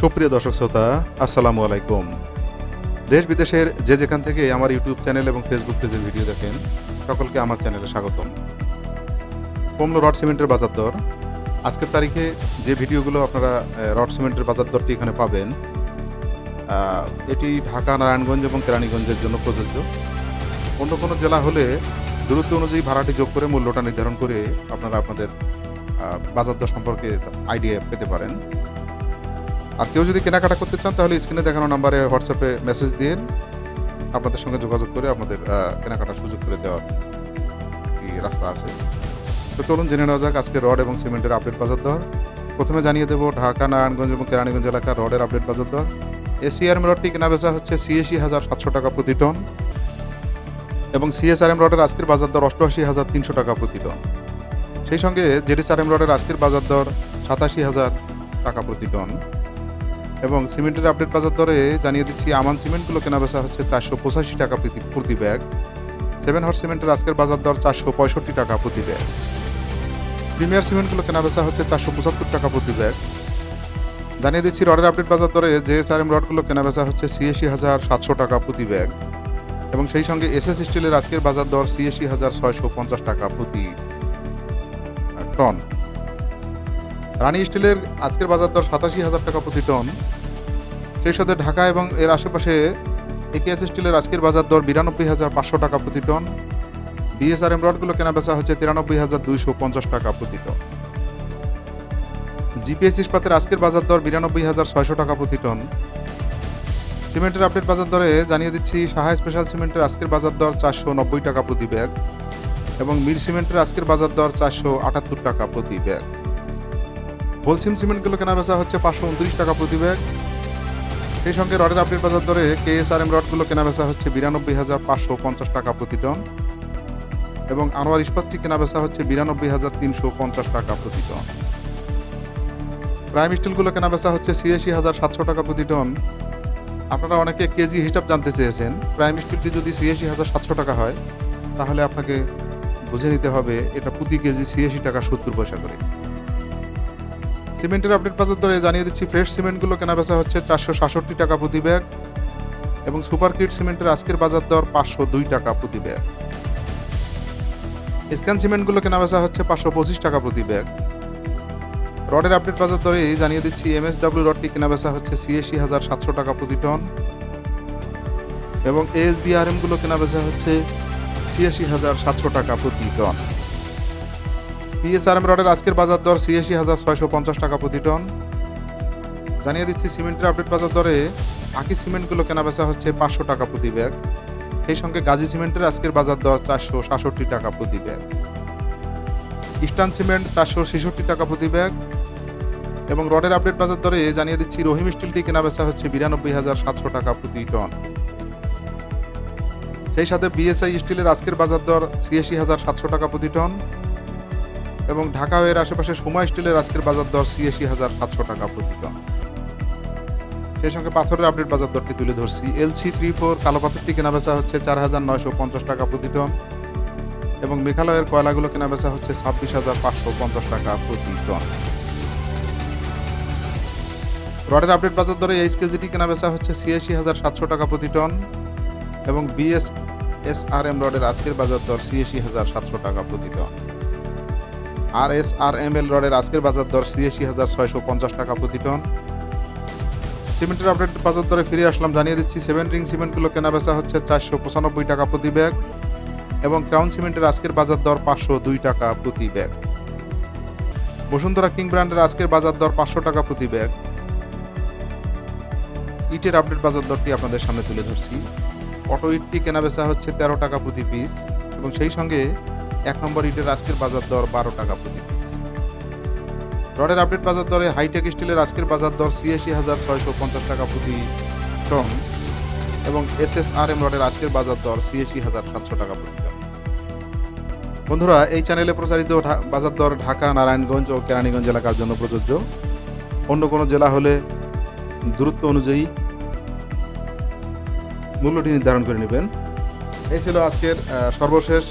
সুপ্রিয় দর্শক শ্রোতা, আসসালামু আলাইকুম। দেশ বিদেশের যে যেখান থেকে আমার ইউটিউব চ্যানেল এবং ফেসবুক পেজের ভিডিও দেখেন, সকলকে আমার চ্যানেলে স্বাগতম। কমলো রড সিমেন্টের বাজার দর। আজকের তারিখে যে ভিডিওগুলো আপনারা রড সিমেন্টের বাজার দরটি এখানে পাবেন এটি ঢাকা, নারায়ণগঞ্জ এবং কেরানীগঞ্জের জন্য প্রযোজ্য। অন্য কোনো জেলা হলে দূরত্ব অনুযায়ী ভাড়াটি যোগ করে মূল্যটা নির্ধারণ করে আপনারা আপনাদের বাজার দর সম্পর্কে আইডিয়া পেতে পারেন। আর কেউ যদি কেনাকাটা করতে চান, তাহলে স্ক্রিনে দেখানো নাম্বারে হোয়াটসঅ্যাপে মেসেজ দিন। আপনাদের সঙ্গে যোগাযোগ করে আপনাদের কেনাকাটার সুযোগ করে দেওয়ার রাস্তা আছে। তো চলুন জেনে নেওয়া যাক আজকে রড এবং সিমেন্টের আপডেট বাজার দর। প্রথমে জানিয়ে দেবো ঢাকা, নারায়ণগঞ্জ এবং কেরানীগঞ্জ এলাকার রডের আপডেট বাজার দর। এসিআরএম রডটি কেনা বেচা হচ্ছে ছিয়াশি হাজার সাতশো টাকা প্রতি টন এবং সিএসআরএম রডের আজকের বাজার দর অষ্টআশি হাজার তিনশো টাকা প্রতি টন। সেই সঙ্গে জেডিসআরএম রডের আজকের বাজার দর সাতাশি হাজার টাকা প্রতি টন। এবং সিমেন্টের আপডেট বাজার দরে জানিয়ে দিচ্ছি, আমান সিমেন্টগুলো কেনা বেচা হচ্ছে চারশো পঁচাশি টাকা প্রতি ব্যাগ। সেভেন হর সিমেন্টের আজকের বাজার দর চারশো পঁয়ষট্টি টাকা প্রতি ব্যাগ। প্রিমিয়ার সিমেন্টগুলো কেনা বেচা হচ্ছে চারশো পঁচাত্তর টাকা প্রতি ব্যাগ। জানিয়ে দিচ্ছি, রডের আপডেট বাজার দরে যে এস আর এম রডগুলো কেনা বেচা হচ্ছে ছিয়াশি হাজার সাতশো টাকা প্রতি ব্যাগ। এবং সেই সঙ্গে এস এস স্টিলের আজকের বাজার দর ছিয়াশি হাজার ছয়শো পঞ্চাশ টাকা প্রতি টন রানী স্টিলের আজকের বাজার দর সাতাশি হাজার টাকা প্রতি টন। সেই সাথে ঢাকা এবং এর আশেপাশে একেএস স্টিলের আজকের বাজার দর বিরানব্বই হাজার পাঁচশো টাকা প্রতি টন। বিএসআরএম রডগুলো কেনা বেচা হচ্ছে তিরানব্বই হাজার দুইশো পঞ্চাশ টাকা প্রতি টন। জিপিএস ইস্পাতের আজকের বাজার দর বিরানব্বই হাজার ছয়শো টাকা প্রতি টন। সিমেন্টের আপডেট বাজার দরে জানিয়ে দিচ্ছি, সাহা স্পেশাল সিমেন্টের আজকের বাজার দর চারশো নব্বই টাকা প্রতি ব্যাগ এবং মির সিমেন্টের আজকের বাজার দর চারশো আটাত্তর টাকা প্রতি ব্যাগ। হোলসিম সিমেন্টগুলো কেনা বেচা হচ্ছে পাঁচশো উনত্রিশ টাকা প্রতি ব্যাগ। সেই সঙ্গে রডের আপডেট বাজার দরে কেএসআরএম রডগুলো কেনা বেচা হচ্ছে বিরানব্বই হাজার পাঁচশো পঞ্চাশ টাকা প্রতি টন। এবং আনোয়ার ইস্পাতটি কেনা বেচা হচ্ছে বিরানব্বই হাজার তিনশো পঞ্চাশ টাকা প্রতি টন। প্রাইম স্টিলগুলো কেনা বেচা হচ্ছে ছিয়াশি হাজার সাতশো টাকা প্রতি টন। আপনারা অনেকে কেজি হিসাব জানতে চেয়েছেন, প্রাইম স্টিলটি যদি ছিয়াশি হাজার সাতশো টাকা হয়, তাহলে আপনাকে বুঝে নিতে হবে এটা প্রতি কেজি ছিয়াশি টাকা সত্তর পয়সা করে। সিমেন্টের আপডেট বাজার দরে জানিয়ে দিচ্ছি ফ্রেশ সিমেন্টগুলো কেনা বেচা হচ্ছে চারশো সাতষট্টি টাকা প্রতি ব্যাগ এবং সুপার কিট সিমেন্টের আজকের বাজার দর পাঁচশো দুই টাকা প্রতি ব্যাগ স্ক্যান সিমেন্টগুলো কেনা বেচা হচ্ছে পাঁচশো পঁচিশ টাকা প্রতি ব্যাগ রডের আপডেট বাজার দরে জানিয়ে দিচ্ছি এমএসডব্লিউ রডটি কেনা বেচা হচ্ছে ছিয়াশি হাজার সাতশো টাকা প্রতি টন এবং এএসবিআরএমগুলো কেনা বেচা হচ্ছে ছিয়াশি হাজার সাতশো টাকা প্রতি টন পিএসআরএম রডের আজকের বাজার দর ছিয়াশি হাজার ছয়শো পঞ্চাশ টাকা প্রতি টন। জানিয়ে দিচ্ছি, সিমেন্টের আপডেট বাজার দরে আকি সিমেন্টগুলো কেনা বেচা হচ্ছে পাঁচশো টাকা প্রতি ব্যাগ। সেই সঙ্গে গাজী সিমেন্টের আজকের বাজার দর চারশো সাতষট্টি টাকা প্রতি ব্যাগ। ইস্টার্ন সিমেন্ট চারশো ছেষট্টি টাকা প্রতি ব্যাগ। এবং রডের আপডেট বাজার দরে জানিয়ে দিচ্ছি, রহিম স্টিলটি কেনা বেচা হচ্ছে বিরানব্বই হাজার সাতশো টাকা প্রতি টন। সেই সাথে বিএসআই স্টিলের আজকের বাজার দর ছিয়াশি হাজার সাতশো টাকা প্রতি টন। এবং ঢাকা এর আশেপাশে সময় স্টিলের আজকের বাজার দর ছিয়াশি হাজার সাতশো টাকা প্রতি টন সেই সঙ্গে পাথরের আপডেট বাজার দরটি তুলে ধরছি। এলসি থ্রি ফোর কালো পাথরটি কেনা বেচা হচ্ছে চার হাজার নয়শো পঞ্চাশ টাকা প্রতি টন এবং মেঘালয়ের কয়লাগুলো কেনা বেচা হচ্ছে ছাব্বিশ হাজার পাঁচশো পঞ্চাশ টাকা প্রতি টন রডের আপডেট বাজার দরে এইচ কেজিটি কেনা বেচা হচ্ছে ছিয়াশি হাজার সাতশো টাকা প্রতি টন এবং বিএস এস আর এম রডের আজকের বাজার দর ছিয়াশি হাজার সাতশো টাকা প্রতি টন আর এস আর এম এল রডের আজকের বাজার দর ছিয়াশি হাজার ছয়শো পঞ্চাশ টাকা প্রতি টন। সিমেন্টের আপডেট বাজার দরে ফিরে আসলাম, জানিয়ে দিচ্ছি সেভেন রিং সিমেন্টগুলো কেনা বেচা হচ্ছে চারশো পঁচানব্বই টাকা প্রতি ব্যাগ এবং ক্রাউন সিমেন্টের আজকের বাজার দর পাঁচশো দুই টাকা প্রতি ব্যাগ। বসুন্ধরা কিং ব্র্যান্ডের আজকের বাজার দর পাঁচশো টাকা প্রতি ব্যাগ। ইটের আপডেট বাজার দরটি আপনাদের সামনে তুলে ধরছি। অটো ইটটি কেনা বেচা হচ্ছে তেরো টাকা প্রতি পিস এবং সেই সঙ্গে এক নম্বর ইটের আজকের বাজার দর বারো টাকা প্রতি পিস। রডের আপডেট বাজার দরে হাইটেক স্টিলের আজকের বাজার দর ছিয়াশি হাজার ছয়শো পঞ্চাশ টাকা প্রতি টন এবং এস এস আর এম রডের আজকের বাজার দর ছিয়াশি হাজার সাতশো টাকা প্রতি টন। বন্ধুরা, এই চ্যানেলে প্রচারিত বাজার দর ঢাকা, নারায়ণগঞ্জ ও কেরানীগঞ্জ এলাকার জন্য প্রযোজ্য। অন্য কোনো জেলা হলে দূরত্ব অনুযায়ী মূল্যটি নির্ধারণ করে নেবেন। এই ছিল আজকের সর্বশেষ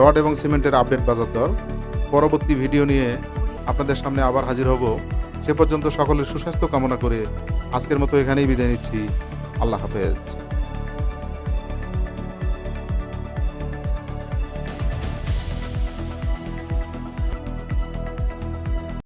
রড এবং সিমেন্টের আপডেট বাজার দর। পরবর্তী ভিডিও নিয়ে আপনাদের সামনে আবার হাজির হব। সে পর্যন্ত সকলের সুস্বাস্থ্য কামনা করে আজকের মতো এখানেই বিদায় নিচ্ছি। আল্লাহ হাফেজ।